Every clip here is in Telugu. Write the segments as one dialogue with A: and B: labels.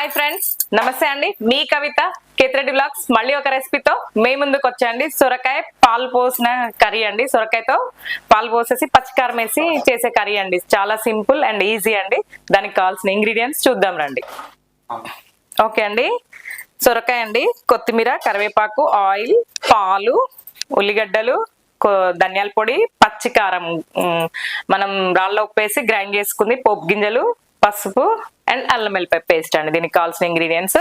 A: హాయ్ ఫ్రెండ్స్ నమస్తే అండి. మీ కవిత కేతిరెడ్డి బ్లాగ్స్. మళ్ళీ ఒక రెసిపీతో మే ముందుకు వచ్చాయండి. సొరకాయ పాలు పోసిన కర్రీ అండి. సొరకాయతో పాలు పోసేసి పచ్చికారం వేసి చేసే కర్రీ అండి. చాలా సింపుల్ అండ్ ఈజీ అండి. దానికి కావాల్సిన ఇంగ్రీడియంట్స్ చూద్దాం రండి. ఓకే అండి. సొరకాయ అండి. కొత్తిమీర కరివేపాకు ఆయిల్ పాలు ఉల్లిగడ్డలు ధనియాల పొడి పచ్చికారం. మనం రాళ్ళ ఉప్పేసి గ్రైండ్ చేసుకుంది పోపు గింజలు పసుపు అండ్ అల్లం వెల్లిపాయ పేస్ట్ అండి. దీనికి కావాల్సిన ఇంగ్రీడియంట్స్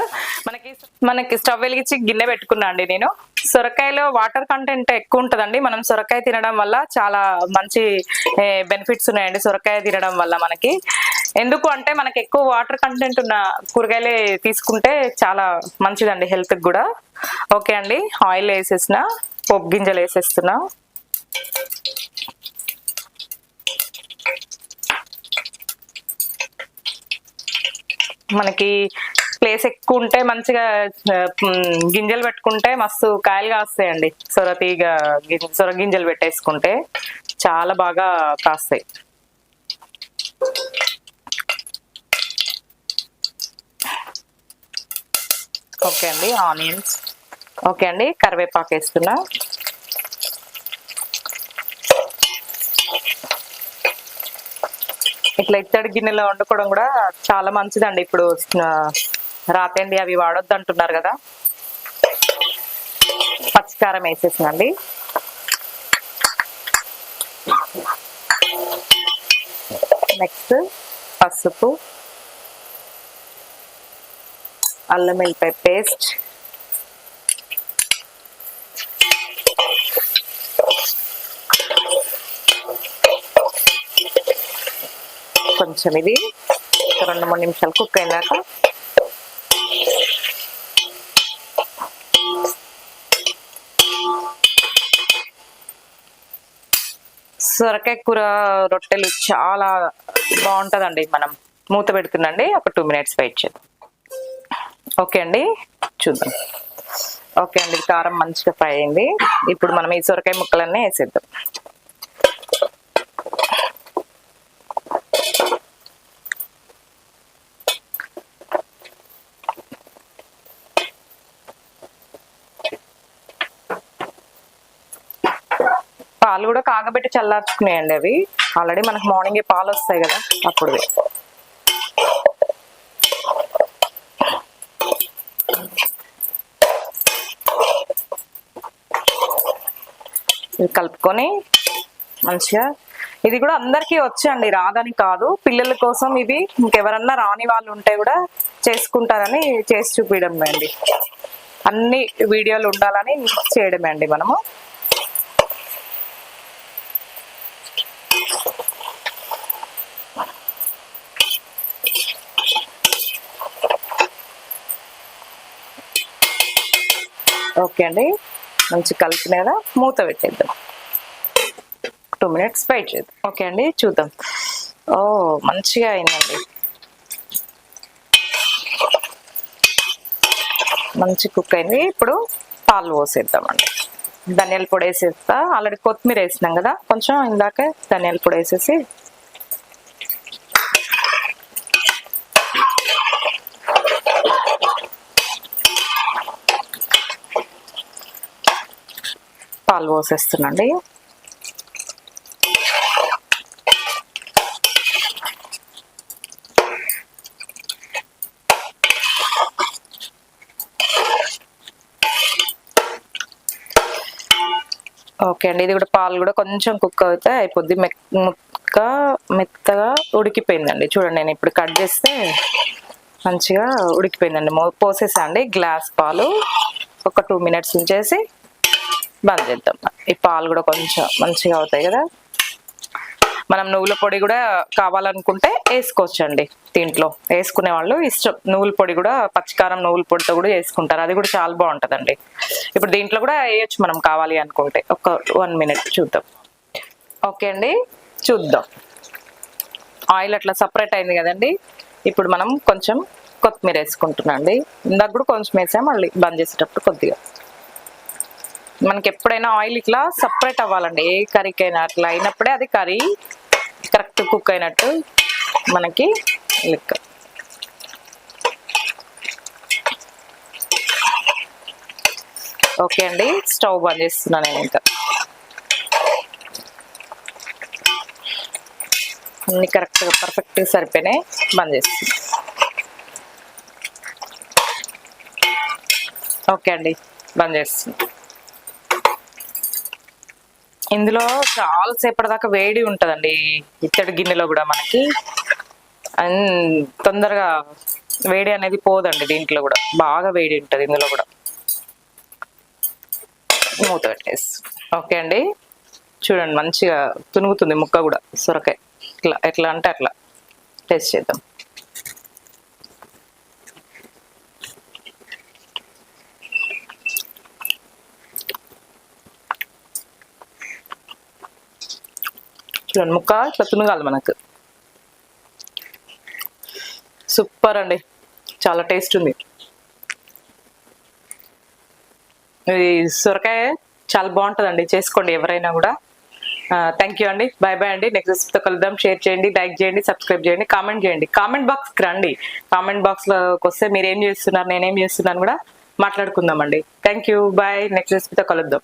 A: మనకి మనకి స్టవ్ వెలిగించి గిన్నె పెట్టుకున్నా అండి నేను. సొరకాయలో వాటర్ కంటెంట్ ఎక్కువ ఉంటుందండి. మనం సొరకాయ తినడం వల్ల చాలా మంచి బెనిఫిట్స్ ఉన్నాయండి సొరకాయ తినడం వల్ల మనకి. ఎందుకు అంటే మనకి ఎక్కువ వాటర్ కంటెంట్ ఉన్న కూరగాయలే తీసుకుంటే చాలా మంచిదండి హెల్త్కి కూడా. ఓకే అండి. ఆయిల్ వేసేసిన పప్పు గింజలు వేసేస్తున్నా. మనకి ప్లేస్ ఎక్కువ ఉంటే మంచిగా గింజలు పెట్టుకుంటే మస్తు కాయలు కాస్తాయండి సొర తీగ సొర గింజలు పెట్టేసుకుంటే చాలా బాగా కాస్తాయి. ఓకే అండి ఆనియన్స్. ఓకే అండి కరివేపాకు వేస్తున్నా. ఇట్లా ఇత్తడి గిన్నెలో వండుకోవడం కూడా చాలా మంచిదండి. ఇప్పుడు రాతండి అవి వాడొద్దు అంటున్నారు కదా. పచ్చికారం వేసేసినండి. నెక్స్ట్ పసుపు అల్లం వెల్లిపాయ పేస్ట్ కొంచెం ఇది. రెండు మూడు నిమిషాలు కుక్ అయినాక. సొరకాయ కూర రొట్టెలు చాలా బాగుంటుందండి మనం. మూత పెడుతుందండి. ఒక టూ మినిట్స్ వెయిట్ చేద్దాం. ఓకే అండి. చూద్దాం. ఓకే అండి. కారం మంచిగా ఫ్రై అయింది. ఇప్పుడు మనం ఈ సొరకాయ ముక్కలన్నీ వేసేద్దాం. పాలు కూడా కాగబెట్టి చల్లార్చుకునేయండి అవి. ఆల్రెడీ మనకు మార్నింగే పాలు వస్తాయి కదా అప్పుడు ఇది కలుపుకొని మంచిగా ఇది కూడా అందరికీ వచ్చండి రాదని కాదు. పిల్లల కోసం ఇవి ఇంకెవరన్నా రాని వాళ్ళు ఉంటే కూడా చేసుకుంటారని చేసి చూపించడం అండి అన్ని వీడియోలు ఉండాలని చేయడమే అండి మనము. ఓకే అండి. మంచి కలిపిన కదా మూత పెట్టేద్దాం. టూ మినిట్స్ వెయిట్ చేద్దాం. ఓకే అండి చూద్దాం. ఓ మంచిగా అయిందండి. మంచి కుక్ అయింది. ఇప్పుడు పాలు పోసేద్దామండి. ధనియాల పొడి వేసేస్తా. ఆల్రెడీ కొత్తిమీర వేసినాం కదా కొంచెం ఇందాక ధనియాల పొడి వేసేసి పాలు పోసేస్తున్నాండి. ఓకే అండి ఇది కూడా పాలు కూడా కొంచెం కుక్ అవుతే అయిపోద్ది. మెక్ ముక్క మెత్తగా ఉడికిపోయిందండి. చూడండి నేను ఇప్పుడు కట్ చేస్తే మంచిగా ఉడికిపోయిందండి. పోసేసా అండి గ్లాస్ పాలు. ఒక టూ మినిట్స్ ఉంచేసి బంద్ చేద్దాం. ఈ పాలు కూడా కొంచెం మంచిగా అవుతాయి కదా. మనం నువ్వుల పొడి కూడా కావాలనుకుంటే వేసుకోవచ్చండి దీంట్లో. వేసుకునే వాళ్ళు ఇష్టం. నువ్వుల పొడి కూడా పచ్చికారం నువ్వుల పొడితో కూడా వేసుకుంటారు. అది కూడా చాలా బాగుంటుందండి. ఇప్పుడు దీంట్లో కూడా వేయొచ్చు మనం కావాలి అనుకుంటే. ఒక వన్ మినిట్ చూద్దాం. ఓకే అండి. చూద్దాం. ఆయిల్ అట్లా సపరేట్ అయింది కదండి. ఇప్పుడు మనం కొంచెం కొత్తిమీర వేసుకుంటున్నాం అండి. ఇందాక కూడా కొంచెం వేసాం మళ్ళీ బంద్ చేసేటప్పుడు కొద్దిగా. మనకి ఎప్పుడైనా ఆయిల్ ఇట్లా సపరేట్ అవ్వాలండి. ఏ కర్రీకైనా అట్లా అయినప్పుడే అది కర్రీ కరెక్ట్ కుక్ అయినట్టు మనకి లెక్క. ఓకే అండి స్టవ్ బంద్ చేస్తున్నాను నేను ఇంకా. అన్ని కరెక్ట్గా పర్ఫెక్ట్గా సరిపోయినాయి బంద్ చేస్తున్నాను ఓకే అండి బంద్ చేస్తున్నాను ఇందులో చాలా సేపటి దాకా వేడి ఉంటుందండి. ఇత్తడి గిన్నెలో కూడా మనకి. తొందరగా వేడి అనేది పోదండి దీంట్లో కూడా. బాగా వేడి ఉంటుంది ఇందులో కూడా. మూత పెట్టేసి. ఓకే అండి? చూడండి మంచిగా తునుగుతుంది ముక్క కూడా. సొరకాయ. ఇట్లా ఎట్లా అంటే అట్లా. టేస్ట్ చేద్దాం. చూడండి. ముక్క? ఇట్లా తునగాలి మనకు. సూపర్ అండి. చాలా టేస్ట్ ఉంది. ఇది సొరకాయ చాలా బాగుంటుందండి. చేసుకోండి ఎవరైనా కూడా. థ్యాంక్ యూ అండి. బాయ్ బాయ్ అండి. నెక్స్ట్ రెసిపీతో కలుద్దాం. షేర్ చేయండి లైక్ చేయండి సబ్స్క్రైబ్ చేయండి కామెంట్ చేయండి. కామెంట్ బాక్స్కి రండి. కామెంట్ బాక్స్లోకి వస్తే మీరు ఏం చేస్తున్నారు నేనేం చేస్తున్నాను కూడా మాట్లాడుకుందామండి. థ్యాంక్ యూ బాయ్ నెక్స్ట్ రెసిపీతో కలుద్దాం.